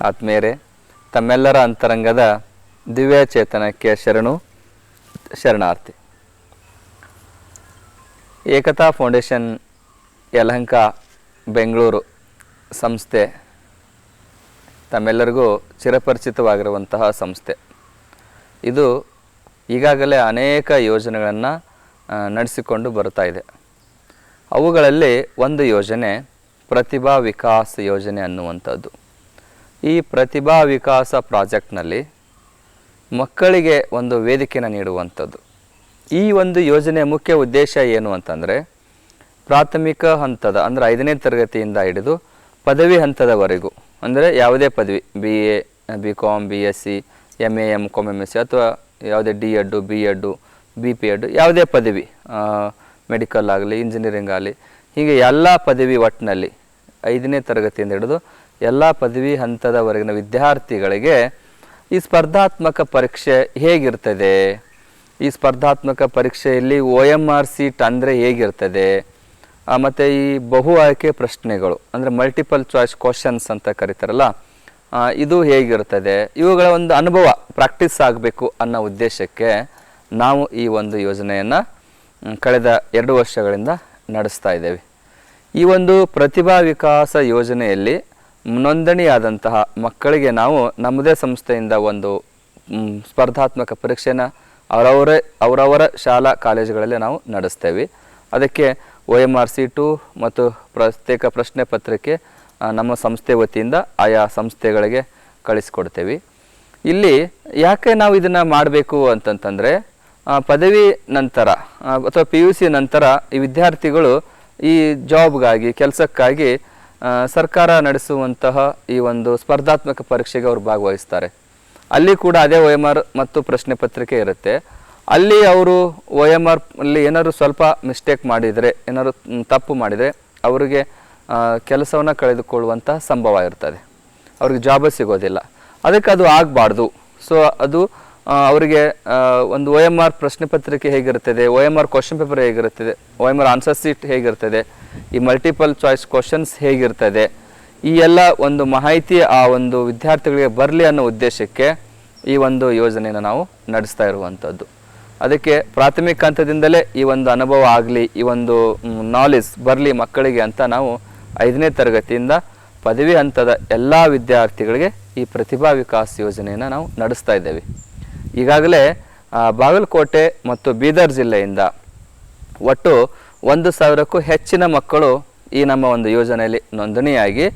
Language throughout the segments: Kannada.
ಆತ್ಮೇರೆ ತಮ್ಮೆಲ್ಲರ ಅಂತರಂಗದ ದಿವ್ಯ ಚೇತನಕ್ಕೆ ಶರಣು, ಶರಣಾರ್ಥಿ. ಏಕತಾ ಫೌಂಡೇಶನ್, ಯಲಹಂಕ, ಬೆಂಗಳೂರು ಸಂಸ್ಥೆ ತಮ್ಮೆಲ್ಲರಿಗೂ ಚಿರಪರಿಚಿತವಾಗಿರುವಂತಹ ಸಂಸ್ಥೆ. ಇದು ಈಗಾಗಲೇ ಅನೇಕ ಯೋಜನೆಗಳನ್ನು ನಡೆಸಿಕೊಂಡು ಬರ್ತಾ ಇದೆ. ಅವುಗಳಲ್ಲಿ ಒಂದು ಯೋಜನೆ ಪ್ರತಿಭಾ ವಿಕಾಸ್ ಯೋಜನೆ ಅನ್ನುವಂಥದ್ದು. ಈ ಪ್ರತಿಭಾ ವಿಕಾಸ ಪ್ರಾಜೆಕ್ಟ್ನಲ್ಲಿ ಮಕ್ಕಳಿಗೆ ಒಂದು ವೇದಿಕೆನ ನೀಡುವಂಥದ್ದು. ಈ ಒಂದು ಯೋಜನೆಯ ಮುಖ್ಯ ಉದ್ದೇಶ ಏನು ಅಂತಂದರೆ, ಪ್ರಾಥಮಿಕ ಹಂತದ ಅಂದರೆ ಐದನೇ ತರಗತಿಯಿಂದ ಹಿಡಿದು ಪದವಿ ಹಂತದವರೆಗೂ, ಅಂದರೆ ಯಾವುದೇ ಪದವಿ B A B com B S C M A M com M S C ಅಥವಾ ಯಾವುದೇ D Ed B Ed B P Ed ಯಾವುದೇ ಪದವಿ ಮೆಡಿಕಲ್ ಆಗಲಿ ಇಂಜಿನಿಯರಿಂಗ್ ಆಗಲಿ, ಹೀಗೆ ಎಲ್ಲ ಪದವಿ ಒಟ್ಟಿನಲ್ಲಿ ಐದನೇ ತರಗತಿಯಿಂದ ಹಿಡಿದು ಎಲ್ಲ ಪದವಿ ಹಂತದವರೆಗಿನ ವಿದ್ಯಾರ್ಥಿಗಳಿಗೆ ಈ ಸ್ಪರ್ಧಾತ್ಮಕ ಪರೀಕ್ಷೆ ಹೇಗಿರ್ತದೆ? ಈ ಸ್ಪರ್ಧಾತ್ಮಕ ಪರೀಕ್ಷೆಯಲ್ಲಿ ಒ ಎಂ ಆರ್ ಸೀಟ್ ಅಂದರೆ ಹೇಗಿರ್ತದೆ? ಮತ್ತು ಈ ಬಹು ಆಯ್ಕೆ ಪ್ರಶ್ನೆಗಳು, ಅಂದರೆ ಮಲ್ಟಿಪಲ್ ಚಾಯ್ಸ್ ಕ್ವಶನ್ಸ್ ಅಂತ ಕರೀತಾರಲ್ಲ ಇದು ಹೇಗಿರ್ತದೆ? ಇವುಗಳ ಒಂದು ಅನುಭವ ಪ್ರಾಕ್ಟೀಸ್ ಆಗಬೇಕು ಅನ್ನೋ ಉದ್ದೇಶಕ್ಕೆ ನಾವು ಈ ಒಂದು ಯೋಜನೆಯನ್ನು ಕಳೆದ ಎರಡು ವರ್ಷಗಳಿಂದ ನಡೆಸ್ತಾ ಇದ್ದೇವೆ. ಈ ಒಂದು ಪ್ರತಿಭಾ ವಿಕಾಸ ಯೋಜನೆಯಲ್ಲಿ ನೋಂದಣಿಯಾದಂತಹ ಮಕ್ಕಳಿಗೆ ನಾವು ನಮ್ಮದೇ ಸಂಸ್ಥೆಯಿಂದ ಒಂದು ಸ್ಪರ್ಧಾತ್ಮಕ ಪರೀಕ್ಷೆನ ಅವರವರೇ, ಅವರವರ ಶಾಲಾ ಕಾಲೇಜುಗಳಲ್ಲಿ ನಾವು ನಡೆಸ್ತೇವೆ. ಅದಕ್ಕೆ O M R C two ಮತ್ತು ಪ್ರತ್ಯೇಕ ಪ್ರಶ್ನೆ ಪತ್ರಿಕೆ ನಮ್ಮ ಸಂಸ್ಥೆ ವತಿಯಿಂದ ಆಯಾ ಸಂಸ್ಥೆಗಳಿಗೆ ಕಳಿಸ್ಕೊಡ್ತೇವೆ. ಇಲ್ಲಿ ಯಾಕೆ ನಾವು ಇದನ್ನು ಮಾಡಬೇಕು ಅಂತಂತಂದರೆ ಪದವಿ ನಂತರ ಅಥವಾ ಪಿ ಯು ಸಿ ನಂತರ ಈ ವಿದ್ಯಾರ್ಥಿಗಳು ಈ ಜಾಬ್ಗಾಗಿ ಕೆಲಸಕ್ಕಾಗಿ ಸರ್ಕಾರ ನಡೆಸುವಂತಹ ಈ ಒಂದು ಸ್ಪರ್ಧಾತ್ಮಕ ಪರೀಕ್ಷೆಗೆ ಅವರು ಭಾಗವಹಿಸ್ತಾರೆ. ಅಲ್ಲಿ ಕೂಡ ಅದೇ ಒ ಎಂ ಆರ್ ಮತ್ತು ಪ್ರಶ್ನೆ ಪತ್ರಿಕೆ ಇರುತ್ತೆ. ಅಲ್ಲಿ ಅವರು ಒ ಎಂ ಆರ್ ಅಲ್ಲಿ ಏನಾದ್ರು ಸ್ವಲ್ಪ ಮಿಸ್ಟೇಕ್ ಮಾಡಿದರೆ, ಏನಾದ್ರು ತಪ್ಪು ಮಾಡಿದರೆ ಅವರಿಗೆ ಕೆಲಸವನ್ನು ಕಳೆದುಕೊಳ್ಳುವಂಥ ಸಂಭವ ಇರ್ತದೆ. ಅವ್ರಿಗೆ ಜಾಬ್ ಸಿಗೋದಿಲ್ಲ. ಅದಕ್ಕೆ ಅದು ಆಗಬಾರ್ದು. ಸೊ ಅದು ಅವರಿಗೆ ಒಂದು ಒ ಎಂ ಆರ್ ಪ್ರಶ್ನೆ ಪತ್ರಿಕೆ ಹೇಗಿರುತ್ತದೆ O M R question paper ಹೇಗಿರುತ್ತದೆ O M R answer sheet ಹೇಗಿರ್ತದೆ ಈ ಮಲ್ಟಿಪಲ್ ಚಾಯ್ಸ್ ಕ್ವಶನ್ಸ್ ಹೇಗಿರ್ತದೆ, ಈ ಎಲ್ಲ ಒಂದು ಮಾಹಿತಿ ಆ ಒಂದು ವಿದ್ಯಾರ್ಥಿಗಳಿಗೆ ಬರಲಿ ಅನ್ನೋ ಉದ್ದೇಶಕ್ಕೆ ಈ ಒಂದು ಯೋಜನೆಯನ್ನು ನಾವು ನಡೆಸ್ತಾ ಇರುವಂಥದ್ದು. ಅದಕ್ಕೆ ಪ್ರಾಥಮಿಕ ಹಂತದಿಂದಲೇ ಈ ಒಂದು ಅನುಭವ ಆಗಲಿ, ಈ ಒಂದು ನಾಲೆಜ್ ಬರಲಿ ಮಕ್ಕಳಿಗೆ ಅಂತ ನಾವು ಐದನೇ ತರಗತಿಯಿಂದ ಪದವಿ ಹಂತದ ಎಲ್ಲ ವಿದ್ಯಾರ್ಥಿಗಳಿಗೆ ಈ ಪ್ರತಿಭಾ ವಿಕಾಸ್ ಯೋಜನೆಯನ್ನು ನಾವು ನಡೆಸ್ತಾ ಇದ್ದೇವೆ. ಈಗಾಗಲೇ ಬಾಗಲಕೋಟೆ ಮತ್ತು ಬೀದರ್ ಜಿಲ್ಲೆಯಿಂದ ಒಟ್ಟು ಒಂದು ಸಾವಿರಕ್ಕೂ ಹೆಚ್ಚಿನ ಮಕ್ಕಳು ಈ ನಮ್ಮ ಒಂದು ಯೋಜನೆಯಲ್ಲಿ ನೋಂದಣಿಯಾಗಿ,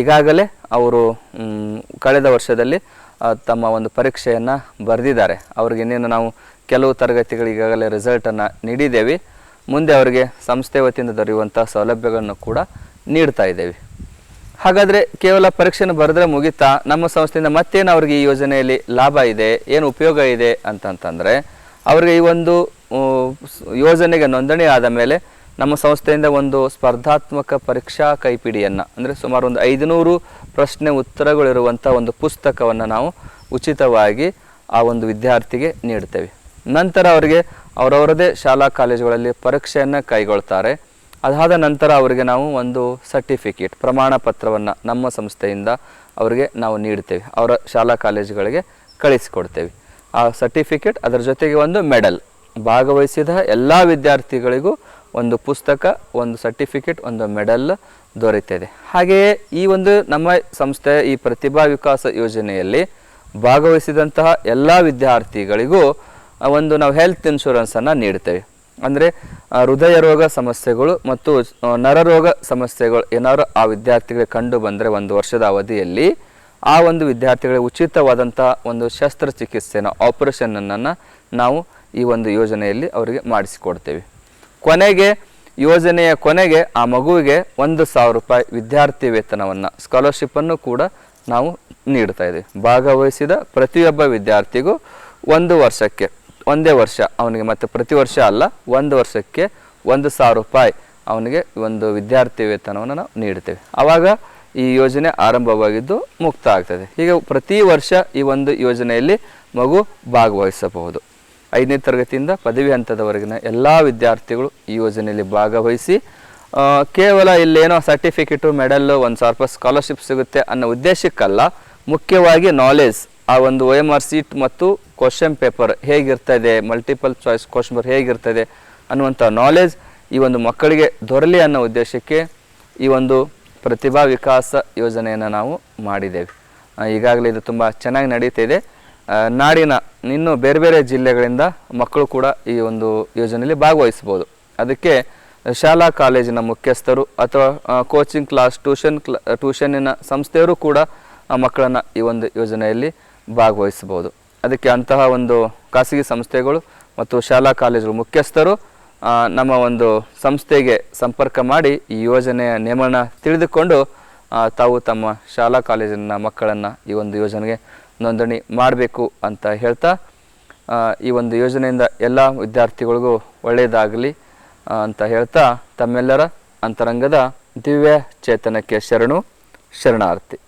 ಈಗಾಗಲೇ ಅವರು ಕಳೆದ ವರ್ಷದಲ್ಲಿ ತಮ್ಮ ಒಂದು ಪರೀಕ್ಷೆಯನ್ನು ಬರೆದಿದ್ದಾರೆ. ಅವ್ರಿಗೆ ಇನ್ನೇನು ನಾವು ಕೆಲವು ತರಗತಿಗಳು ಈಗಾಗಲೇ ರಿಸಲ್ಟನ್ನು ನೀಡಿದ್ದೇವೆ. ಮುಂದೆ ಅವರಿಗೆ ಸಂಸ್ಥೆ ವತಿಯಿಂದ ದೊರೆಯುವಂಥ ಸೌಲಭ್ಯಗಳನ್ನು ಕೂಡ ನೀಡ್ತಾ ಇದ್ದೇವೆ. ಹಾಗಾದರೆ ಕೇವಲ ಪರೀಕ್ಷೆನ ಬರೆದ್ರೆ ಮುಗಿತಾ? ನಮ್ಮ ಸಂಸ್ಥೆಯಿಂದ ಮತ್ತೇನು ಅವ್ರಿಗೆ ಈ ಯೋಜನೆಯಲ್ಲಿ ಲಾಭ ಇದೆ? ಏನು ಉಪಯೋಗ ಇದೆ ಅಂತಂತಂದರೆ, ಅವರಿಗೆ ಈ ಒಂದು ಯೋಜನೆಗೆ ನೋಂದಣಿ ಆದ ಮೇಲೆ ನಮ್ಮ ಸಂಸ್ಥೆಯಿಂದ ಒಂದು ಸ್ಪರ್ಧಾತ್ಮಕ ಪರೀಕ್ಷಾ ಕೈಪಿಡಿಯನ್ನು, ಅಂದರೆ ಸುಮಾರು ಒಂದು ಐದುನೂರು ಪ್ರಶ್ನೆ ಉತ್ತರಗಳಿರುವಂಥ ಒಂದು ಪುಸ್ತಕವನ್ನು ನಾವು ಉಚಿತವಾಗಿ ಆ ಒಂದು ವಿದ್ಯಾರ್ಥಿಗೆ ನೀಡ್ತೇವೆ. ನಂತರ ಅವರಿಗೆ ಅವರವರದೇ ಶಾಲಾ ಕಾಲೇಜುಗಳಲ್ಲಿ ಪರೀಕ್ಷೆಯನ್ನು ಕೈಗೊಳ್ತಾರೆ. ಅದಾದ ನಂತರ ಅವರಿಗೆ ನಾವು ಒಂದು ಸರ್ಟಿಫಿಕೇಟ್ ಪ್ರಮಾಣ ಪತ್ರವನ್ನು ನಮ್ಮ ಸಂಸ್ಥೆಯಿಂದ ಅವರಿಗೆ ನಾವು ನೀಡ್ತೇವೆ. ಅವರ ಶಾಲಾ ಕಾಲೇಜುಗಳಿಗೆ ಕಳಿಸಿಕೊಡ್ತೇವೆ. ಆ ಸರ್ಟಿಫಿಕೇಟ್ ಅದರ ಜೊತೆಗೆ ಒಂದು ಮೆಡಲ್ ಭಾಗವಹಿಸಿದ ಎಲ್ಲ ವಿದ್ಯಾರ್ಥಿಗಳಿಗೂ ಒಂದು ಪುಸ್ತಕ, ಒಂದು ಸರ್ಟಿಫಿಕೇಟ್ ಒಂದು ಮೆಡಲ್ ದೊರೆಯುತ್ತದೆ ಹಾಗೆಯೇ ಈ ಒಂದು ನಮ್ಮ ಸಂಸ್ಥೆ ಈ ಪ್ರತಿಭಾ ವಿಕಾಸ ಯೋಜನೆಯಲ್ಲಿ ಭಾಗವಹಿಸಿದಂತಹ ಎಲ್ಲ ವಿದ್ಯಾರ್ಥಿಗಳಿಗೂ ಒಂದು ನಾವು ಹೆಲ್ತ್ ಇನ್ಶೂರೆನ್ಸನ್ನು ನೀಡ್ತೇವೆ. ಅಂದರೆ ಹೃದಯ ರೋಗ ಸಮಸ್ಯೆಗಳು ಮತ್ತು ನರರೋಗ ಸಮಸ್ಯೆಗಳು ಏನಾದ್ರು ಆ ವಿದ್ಯಾರ್ಥಿಗಳಿಗೆ ಕಂಡು ಬಂದರೆ ಒಂದು ವರ್ಷದ ಅವಧಿಯಲ್ಲಿ, ಆ ಒಂದು ವಿದ್ಯಾರ್ಥಿಗಳಿಗೆ ಉಚಿತವಾದಂಥ ಒಂದು ಶಸ್ತ್ರಚಿಕಿತ್ಸೆನ, ಆಪರೇಷನನ್ನು ನಾವು ಈ ಒಂದು ಯೋಜನೆಯಲ್ಲಿ ಅವರಿಗೆ ಮಾಡಿಸಿಕೊಡ್ತೇವೆ. ಕೊನೆಗೆ, ಯೋಜನೆಯ ಕೊನೆಗೆ ಆ ಮಗುವಿಗೆ ಒಂದು ಸಾವಿರ ರೂಪಾಯಿ ವಿದ್ಯಾರ್ಥಿ ವೇತನವನ್ನು ಸ್ಕಾಲರ್ಶಿಪ್ಪನ್ನು ಕೂಡ ನಾವು ನೀಡ್ತಾ ಇದ್ದೀವಿ. ಭಾಗವಹಿಸಿದ ಪ್ರತಿಯೊಬ್ಬ ವಿದ್ಯಾರ್ಥಿಗೂ ಒಂದು ವರ್ಷಕ್ಕೆ. ಒಂದೇ ವರ್ಷ, ಅವನಿಗೆ ಮತ್ತೆ ಪ್ರತಿ ವರ್ಷ ಅಲ್ಲ, ಒಂದು ವರ್ಷಕ್ಕೆ ಒಂದು ಸಾವಿರ ರೂಪಾಯಿ ಅವನಿಗೆ ಒಂದು ವಿದ್ಯಾರ್ಥಿ ವೇತನವನ್ನು ನಾವು ನೀಡ್ತೇವೆ ಆವಾಗ ಈ ಯೋಜನೆ ಆರಂಭವಾಗಿದ್ದು ಮುಕ್ತ ಆಗ್ತದೆ. ಹೀಗೆ ಪ್ರತಿ ವರ್ಷ ಈ ಒಂದು ಯೋಜನೆಯಲ್ಲಿ ಮಗು ಭಾಗವಹಿಸಬಹುದು. ಐದನೇ ತರಗತಿಯಿಂದ ಪದವಿ ಹಂತದವರೆಗಿನ ಎಲ್ಲ ವಿದ್ಯಾರ್ಥಿಗಳು ಈ ಯೋಜನೆಯಲ್ಲಿ ಭಾಗವಹಿಸಿ ಕೇವಲ ಇಲ್ಲೇನೋ ಸರ್ಟಿಫಿಕೇಟು, ಮೆಡಲ್ಲು, ಒಂದು ಸಾವಿರ ರೂಪಾಯಿ ಸ್ಕಾಲರ್ಶಿಪ್ ಸಿಗುತ್ತೆ ಅನ್ನೋ ಉದ್ದೇಶಕ್ಕಲ್ಲ, ಮುಖ್ಯವಾಗಿ ನಾಲೆಜ್ ಆ ಒಂದು ಒ ಎಂ ಆರ್ ಸೀಟ್ ಮತ್ತು ಕ್ವಶನ್ ಪೇಪರ್ ಹೇಗಿರ್ತದೆ ಮಲ್ಟಿಪಲ್ ಚಾಯ್ಸ್ ಕ್ವಶನ್ ಪೇಪರ್ ಹೇಗಿರ್ತದೆ ಅನ್ನುವಂಥ ನಾಲೆಜ್ ಈ ಒಂದು ಮಕ್ಕಳಿಗೆ ದೊರಲಿ ಅನ್ನೋ ಉದ್ದೇಶಕ್ಕೆ ಈ ಒಂದು ಪ್ರತಿಭಾ ವಿಕಾಸ ಯೋಜನೆಯನ್ನು ನಾವು ಮಾಡಿದ್ದೇವೆ. ಈಗಾಗಲೇ ಇದು ತುಂಬ ಚೆನ್ನಾಗಿ ನಡೀತಿದೆ ನಾಡಿನ ಇನ್ನೂ ಬೇರೆ ಬೇರೆ ಜಿಲ್ಲೆಗಳಿಂದ ಮಕ್ಕಳು ಕೂಡ ಈ ಒಂದು ಯೋಜನೆಯಲ್ಲಿ ಭಾಗವಹಿಸ್ಬೋದು ಅದಕ್ಕೆ ಶಾಲಾ ಕಾಲೇಜಿನ ಮುಖ್ಯಸ್ಥರು ಅಥವಾ ಕೋಚಿಂಗ್ ಕ್ಲಾಸ್ ಟ್ಯೂಷನ್ ಕ್ಲಾ ಟ್ಯೂಷನ್ನಿನ ಸಂಸ್ಥೆಯವರು ಕೂಡ ಮಕ್ಕಳನ್ನು ಈ ಒಂದು ಯೋಜನೆಯಲ್ಲಿ ಭಾಗವಹಿಸ್ಬೋದು ಅದಕ್ಕೆ ಅಂತಹ ಒಂದು ಖಾಸಗಿ ಸಂಸ್ಥೆಗಳು ಮತ್ತು ಶಾಲಾ ಕಾಲೇಜುಗಳು ಮುಖ್ಯಸ್ಥರು ನಮ್ಮ ಒಂದು ಸಂಸ್ಥೆಗೆ ಸಂಪರ್ಕ ಮಾಡಿ ಈ ಯೋಜನೆಯ ನಿಯಮನ ತಿಳಿದುಕೊಂಡು ತಾವು ತಮ್ಮ ಶಾಲಾ ಕಾಲೇಜಿನ ಮಕ್ಕಳನ್ನು ಈ ಒಂದು ಯೋಜನೆಗೆ ನೋಂದಣಿ ಮಾಡಬೇಕು ಅಂತ ಹೇಳ್ತಾ ಈ ಒಂದು ಯೋಜನೆಯಿಂದ ಎಲ್ಲ ವಿದ್ಯಾರ್ಥಿಗಳಿಗೂ ಒಳ್ಳೆಯದಾಗಲಿ ಅಂತ ಹೇಳ್ತಾ, ತಮ್ಮೆಲ್ಲರ ಅಂತರಂಗದ ದಿವ್ಯ ಚೇತನಕ್ಕೆ ಶರಣು, ಶರಣಾರ್ಥಿ.